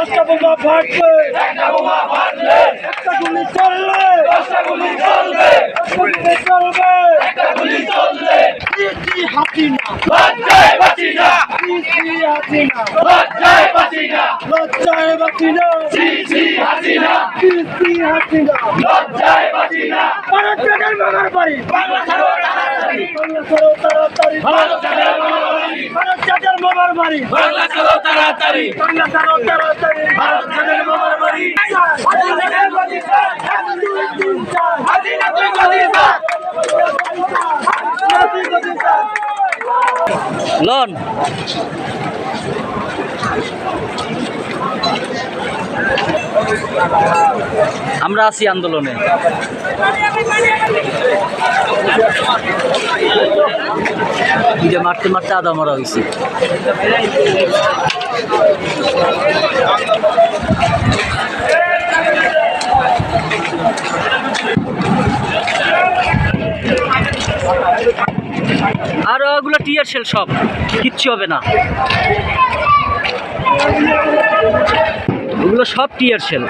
দশটা বোমা ফাটবে একটা বোমা ফাটলে। একটা গুলি চললে। দশটা গুলি চলবে। গুলি চলবে। একটা গুলি চললে ইসি হাসিনা। লজ্জায় বাঁচি না। ইসি হাসিনা। লজ্জায় বাঁচি না। লজ্জায় ছি ছি হাসিনা। ইসি হাসিনা। লজ্জায় বাঁচি না। ভারত জাগার মামার বাড়ি বাংলা ছাড়ো তাড়াতাড়ি। বাংলা ছাড়ো তাড়াতাড়ি। ভারত ছাড়ো তাড়াতাড়ি। ভারত জাগার মামার বাড়ি বাংলা ছাড়ো তাড়াতাড়ি। বাংলা ছাড়ো তাড়াতাড়ি। লন। আমরা আছি আন্দোলনে। মারতে মারতে আদা মারা হয়েছে আর ওগুলো টিয়ার সেল সব। কিচ্ছু হবে না। ওগুলো সব টিয়ার সেল।